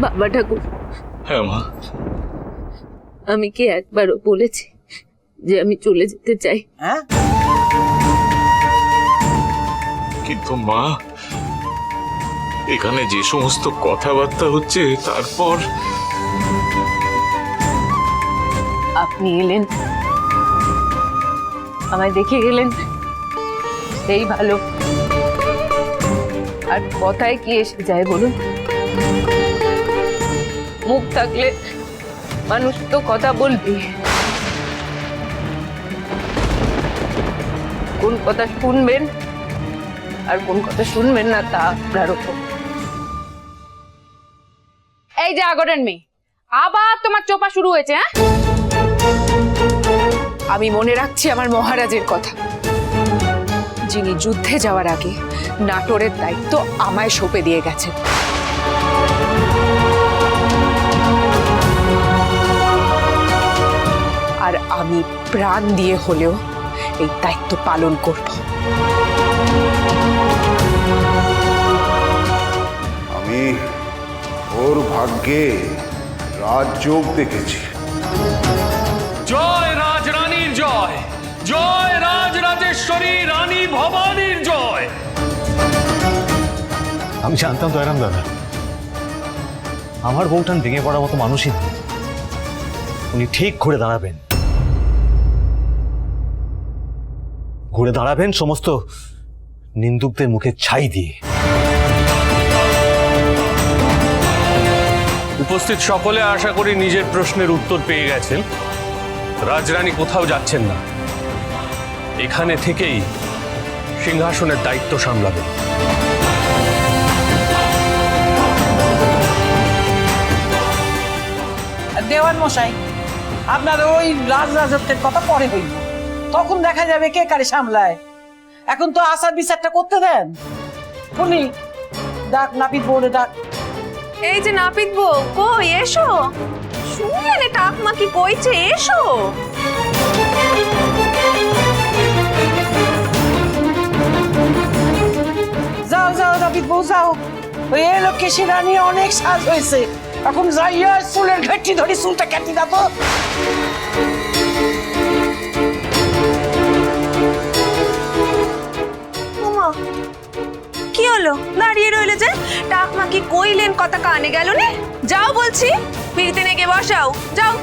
বাবা ঠাকুর হ্যাঁ মা। আমি কি একবারও বলেছি যে আমি চলে যেতে চাই? হ্যাঁ? কিন্তু মা এখানে যে সমস্ত কথাবার্তা হচ্ছে তারপর আপনি এলেন। আমায় দেখে গেলেন। এই ভালো। আর কথায় কি এসে যায় বলুন? মুখ থাকলে মানুষ তো কথা বলবে। কোন কথা শুনবেন আর কোন কথা শুনবেন না তা আপনার ওপর এই যে আগরের মেয়ে আবার তোমার চোপা শুরু হয়েছে হ্যাঁ? আমি মনে রাখছি আমার মহারাজের কথা। যিনি যুদ্ধে যাওয়ার আগে নাটোরের দায়িত্ব আমায় সঁপে দিয়ে গেছেন। আর আমি প্রাণ দিয়ে হলেও এই দায়িত্ব পালন করব। আমি ওর ভাগ্যে রাজযোগ দেখেছি। জয় রাজরানীর জয়। জয় রাজরাজেশ্বরী রানী ভবানীর জয়। আমি জানতাম দয়ারাম দাদা। আমার বউটান ভেঙে পড়ার মতো মানুষই উনি ঠিক ঘুরে দাঁড়াবেন। ঘুরে দাঁড়াবেন সমস্ত নিন্দুকদের মুখে ছাই দিয়ে। উপস্থিত সকলে আশা করি নিজের প্রশ্নের উত্তর পেয়ে গেছেন। রাজরানী কোথাও যাচ্ছেন না। এখানে থেকেই সিংহাসনের দায়িত্ব সামলাবেন। দেওয়ান মশাই আপনার ওই রাজ রাজত্বের কথা পরে হইল তখন দেখা যাবে কে কারে সামলায়। এখন তো আসার বিচারটা করতে দেন। শুনি ডাক নাপিত বলে ডাক। এই যে নাপিত বউ কই? এসো। শুনলেন এটা আকমা কি কইছে? এসো। যাও যাও নাপিত বউ যাও। ওই এলো কেশি রানী অনেক সাজ হয়েছে। এখন যাইয়া চুলের ঘাটটি ধরে চুলটা কেটে দাও হলো? দাঁড়িয়ে রইলে যে? টাকমা কি কইলেন কথা কানে গেল নে? যাও বলছি। পিড়িতে নেগে বসাও। যাও।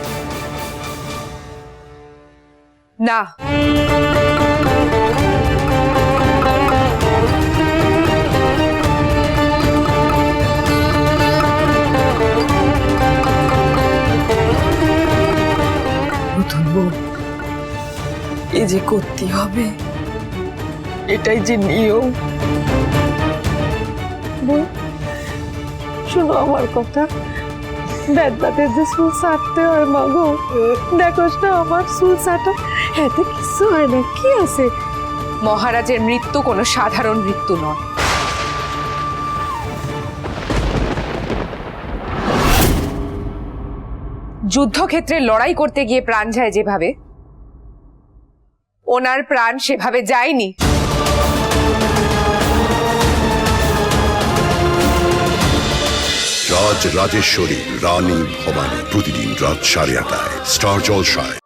না। এই যে করতে হবে। এটাই যে নিয়ম। শোনো আমার কথা। বেদবাদের যে চুল ছাড়তে হয় মাগো। দেখোস না, আমার চুল ছাটা এতে কিছু হয় না, কি আছে? মহারাজের মৃত্যু কোনো সাধারণ মৃত্যু নয়। যুদ্ধক্ষেত্রে লড়াই করতে গিয়ে প্রাণ যায় যেভাবে, ওনার প্রাণ সেভাবে যায়নি। রাজেশ্বরী রানী ভবানী প্রতিদিন রাত সাড়ে আটায় স্টার জলসায়।